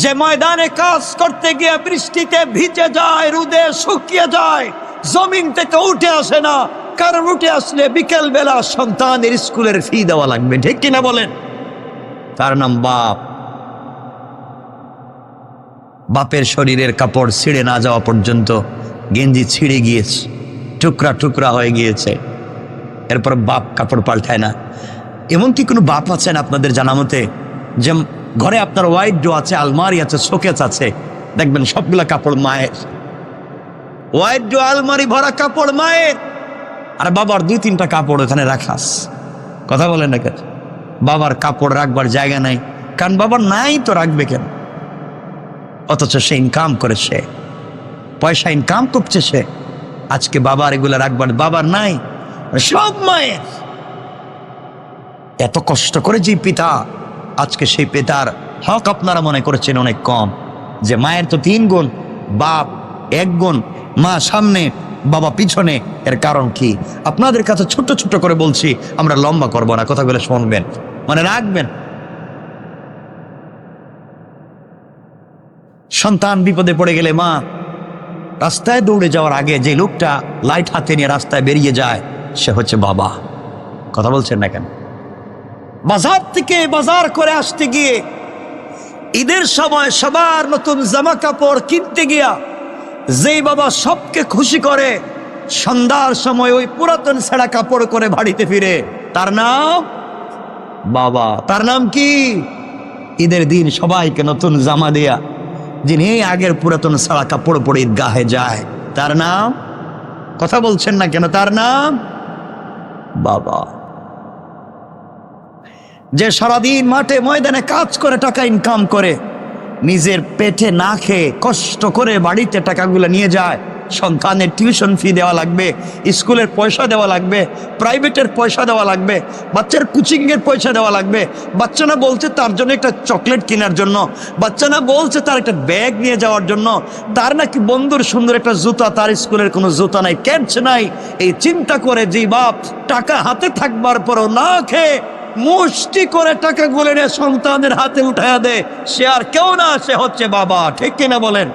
যে ময়দানে কাজ করতে গিয়ে বৃষ্টিতে ভিজে যায়, রুদে শুকিয়ে যায়, জমিন থেকে উঠে আসে না, কারণ উঠে আসলে বিকেল বেলা সন্তানের স্কুলের ফি দেওয়া লাগবে, ঠিক কিনা বলেন? তার নাম বাপ। বাপের শরীরের কাপড় ছিঁড়ে না যাওয়া পর্যন্ত গেঞ্জি ছিঁড়ে গিয়েছে, টুকরা টুকরা হয়ে গিয়েছে। এরপর বাপ কাপড় পাল্টায় না। এমন কি কোনো বাপ আছেন আপনাদের জানা মতে যে ঘরে আপনার ওয়াইড ডো আছে, আলমারি আছে শোকেস আছে। দেখবেন সবগুলা কাপড় মায়ের। ওয়াইড ডো আলমারি ভরা কাপড় মায়ের। আর বাবার দুই তিনটা কাপড় ওখানে রাখাস। কথা বলেন না কেন? বাবার কাপড় রাখবার জায়গা নাই। কারণ বাবার নাই তো রাখবে কেন? অথচ সে ইনকাম করে সে। পয়সা ইনকাম করছে সে। আজকে বাবার এগুলো রাখবার বাবার নাই। সব মায়ের। এত কষ্ট করে যে পিতা আজকে সেই পেতার হক আপনারা মনে করেছেন অনেক কম। যে মায়ের তো তিন গুণ, বাপ এক গুণ, মা সামনে, বাবা পিছনে, এর কারণ কি? আপনাদের কাছে ছোট ছোট করে বলছি, আমরা লম্বা করব না, কথাগুলো শুনবেন মানে রাখবেন? সন্তান বিপদে পড়ে গেলে মা, রাস্তায় দৌড়ে যাওয়ার আগে যে লোকটা লাইট হাতে নিয়ে রাস্তায় বেরিয়ে যায়, সে হচ্ছে বাবা। কথা বলছেন না কেন? বাজার থেকে বাজার করে আসতে গিয়ে, ঈদের সময় সবার নতুন জামা কাপড় কিনতে গিয়া, যেই বাবা সবকে খুশি করে, সন্ধ্যার সময় ওই পুরাতন ছেঁড়া কাপড় করে বাড়িতে ফিরে। তার নাম? বাবা। তার নাম কি? ঈদের দিন সবাইকে নতুন জামা দেয়া, যিনি আগের পুরাতন সারা কাপড় পরে গাহে যায়। তার নাম? কথা বলছেন না কেন? তার নাম? বাবা। যে সারাদিন মাঠে ময়দানে কাজ করে টাকা ইনকাম করে, নিজের পেটে না খেয়ে কষ্ট করে বাড়িতে টাকাগুলো নিয়ে যায়। সন্তানের টিউশন ফি দেওয়া লাগবে, স্কুলের পয়সা দেওয়া লাগবে প্রাইভেটের পয়সা দেওয়া লাগবে, বাচ্চার কোচিংয়ের পয়সা দেওয়া লাগবে। বাচ্চা না বলছে তার জন্য একটা চকলেট কেনার জন্য, বাচ্চা না বলছে তার একটা ব্যাগ নিয়ে যাওয়ার জন্য, তার নাকি বন্ধুর সুন্দর একটা জুতা, তার স্কুলের কোনো জুতা নাই ক্যাচ নাই। এই চিন্তা করে যে বাপ, টাকা হাতে থাকবার পরও না খেয়ে মুষ্টি করে টাকা গুলে নিয়ে সন্তানের হাতে উঠায় দে। সে আর কেউ না, সে হচ্ছে বাবা। ঠিক কিনা বলেন?